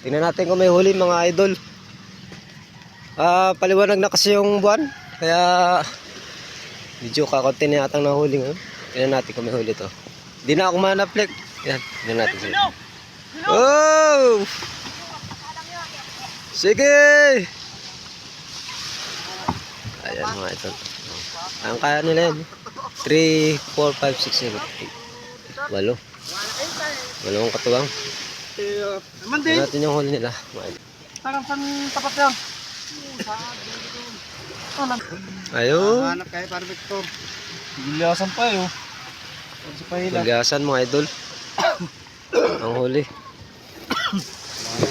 Tingnan natin kung may huli mga idol. Ah, paliwanag na kasi yung buwan. Kaya medyo kakunti na yatang nahuli ngayon. Tingnan natin kung may huli to. Di na ako manaplik. Yan, tingnan natin. Sila. Oh! Sige! Ayan mga ito. Ang kaya nila yan. 3, 4, 5, 6, 7, 8. Walo. Walong katuwang. Naman Tingnan natin yung huli nila. Parang san tapat yan. Ayun. Hanap kayo para Victor. Gilyasan pa yun. Sa pahila. Magasan mga idol. Ang huli.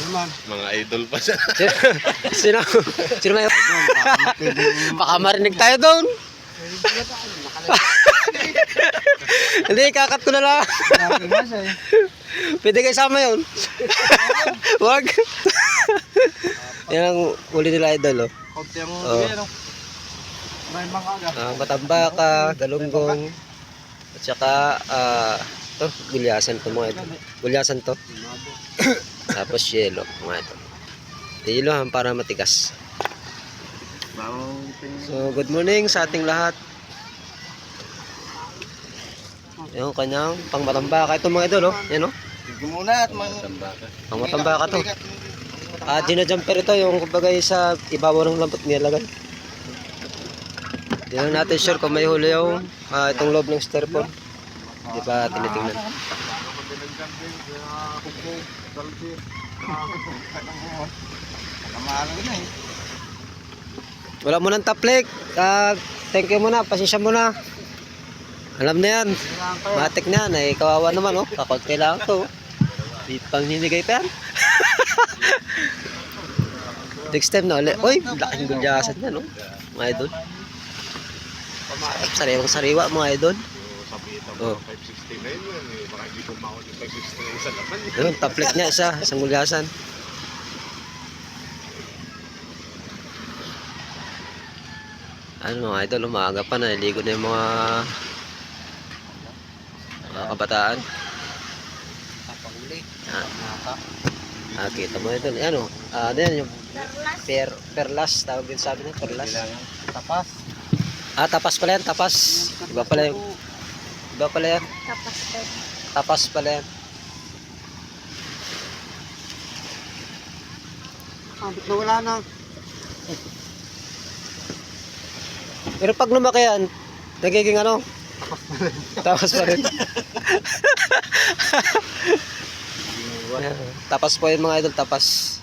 Naman? Mga idol pa siya. Sino? Sino may... Baka marinig tayo doon. Hindi, kakat ko na lang. Grabe nga siya eh. Pwede kayo sama yun. Wag. Yan ang huli nila idol. Oh. Konti ang Oo. bigay, no? May mga aga. Ah, matambaka, galunggong, at saka, ah, to, gulyasan to mga idol. Gulyasan to. Tapos yelo, mga idol. Yelo han para matigas. So, good morning sa ating lahat. Yung kanyang pang matambaka. Ito mga idol, oh. Yan, oh. Tignan muna at mang... Pang matambaka to. Ah, ginajumper ito, yung kumbaga sa ibabaw ng lampot nilagay. Hindi lang natin sure kung may huli yung ah, itong loob ng styrofoam. Di ba tinitingnan? Wala mo ng taplik. Ah, thank you muna, pasensya muna. Alam na yan. Matik na yan. Eh, kawawa naman, oh. Kakunti lang to. Di pang ninigay pa yan. Next time na ulit. Uy, laking gulyasan yan, no? Mga idol. Sarap, sariwang sariwa, mga idol. Oh. 560 na yun yun. eh. Baka hindi ko makot yung 560 na isa naman. eh. Ayun, taplik niya isa, isang gulyasan. Ano mga idol, umaga pa na, iligo na yung mga mga kabataan. Kapahuli. Ah, ah, kita mo idol, ano, ah, ano yan, yung per, perlas, tawag din sabi niya, perlas. Tapas. Ah, tapas pala yan, tapas. Iba pala yung, iba pala yan, Tapos din. tapas pala yan. Ah, ba't nawala na? Pero pag lumaki yan, nagiging ano? Tapas pa rin. Tapas po yung mga idol, tapas.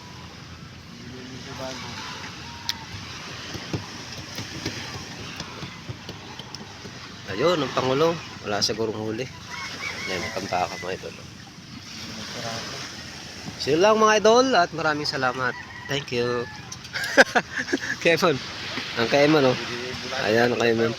Ayun, ang pangulo. Wala sigurong huli. Yan, kampaka mga idol. Sila lang mga idol at maraming salamat. Thank you. Kevin. Ang Kevin, oh. Ayan, Kevin.